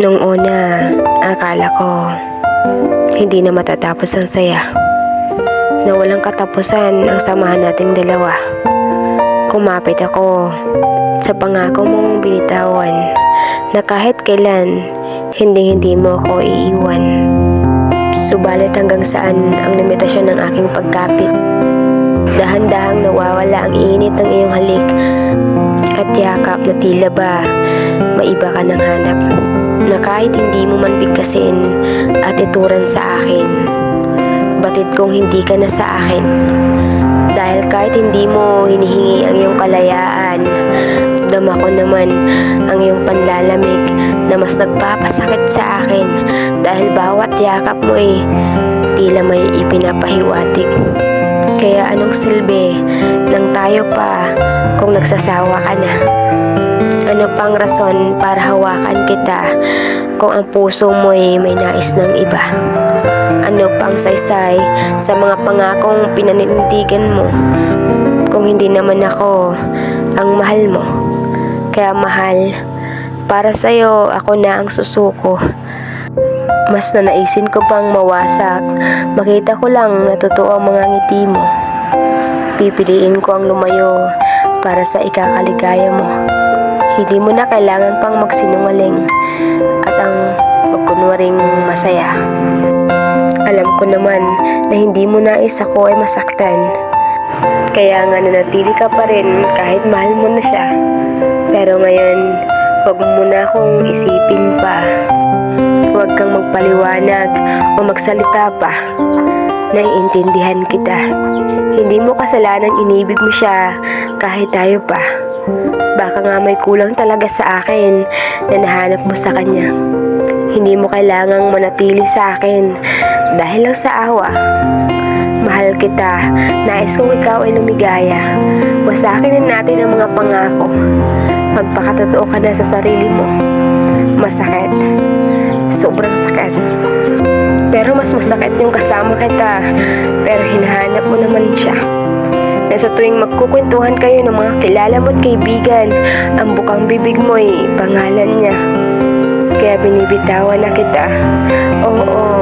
Nung una, akala ko hindi na matatapos ang saya. Na walang katapusan ang samahan nating dalawa. Kumapit ako sa pangako mong binitawan na kahit kailan hindi hindi mo ako iiwan. Subalit hanggang saan ang limitasyon ng aking pagkapit. Dahan-dahang nawawala ang init ng iyong halik at yakap na tila ba maiba ka ng hanap na kahit hindi mo man bigkasin at ituran sa akin batid kong hindi ka na sa akin dahil kahit hindi mo hinihingi ang iyong kalayaan dama ko naman ang iyong panlalamig na mas nagpapasakit sa akin dahil bawat yakap mo eh tila may ipinapahiwatig kaya anong silbi nang tayo pa kung nagsasawa ka na? Ano pang rason para hawakan kita kung ang puso mo'y may nais ng iba? Ano pang saysay sa mga pangakong pinanindigan mo kung hindi naman ako ang mahal mo? Kaya mahal, para sa'yo ako na ang susuko. Mas na naisin ko pang mawasak, makita ko lang na totoo ang mga ngiti mo. Pipiliin ko ang lumayo para sa ikakaligaya mo. Hindi mo na kailangan pang magsinungaling at ang magkunwaring masaya. Alam ko naman na hindi mo nais ako ay masaktan. Kaya nga nanatili ka pa rin kahit mahal mo na siya. Pero ngayon, huwag mo muna akong isipin pa. Huwag kang magpaliwanag o magsalita pa. Naiintindihan kita. Hindi mo kasalanan inibig mo siya kahit tayo pa. Baka nga may kulang talaga sa akin na nahanap mo sa kanya. Hindi mo kailangang manatili sa akin dahil lang sa awa. Mahal kita, nais kong ikaw ay lumigaya. Wasakin na natin ang mga pangako. Magpakatotoo ka na sa sarili mo. Masakit. Sobrang sakit. Pero mas masakit yung kasama kita. Pero hinahanap mo naman siya. Na sa tuwing magkukwentuhan kayo ng mga kilala mo at kaibigan, ang bukang bibig mo ay pangalan niya. Kaya binibitawan na kita. Oo,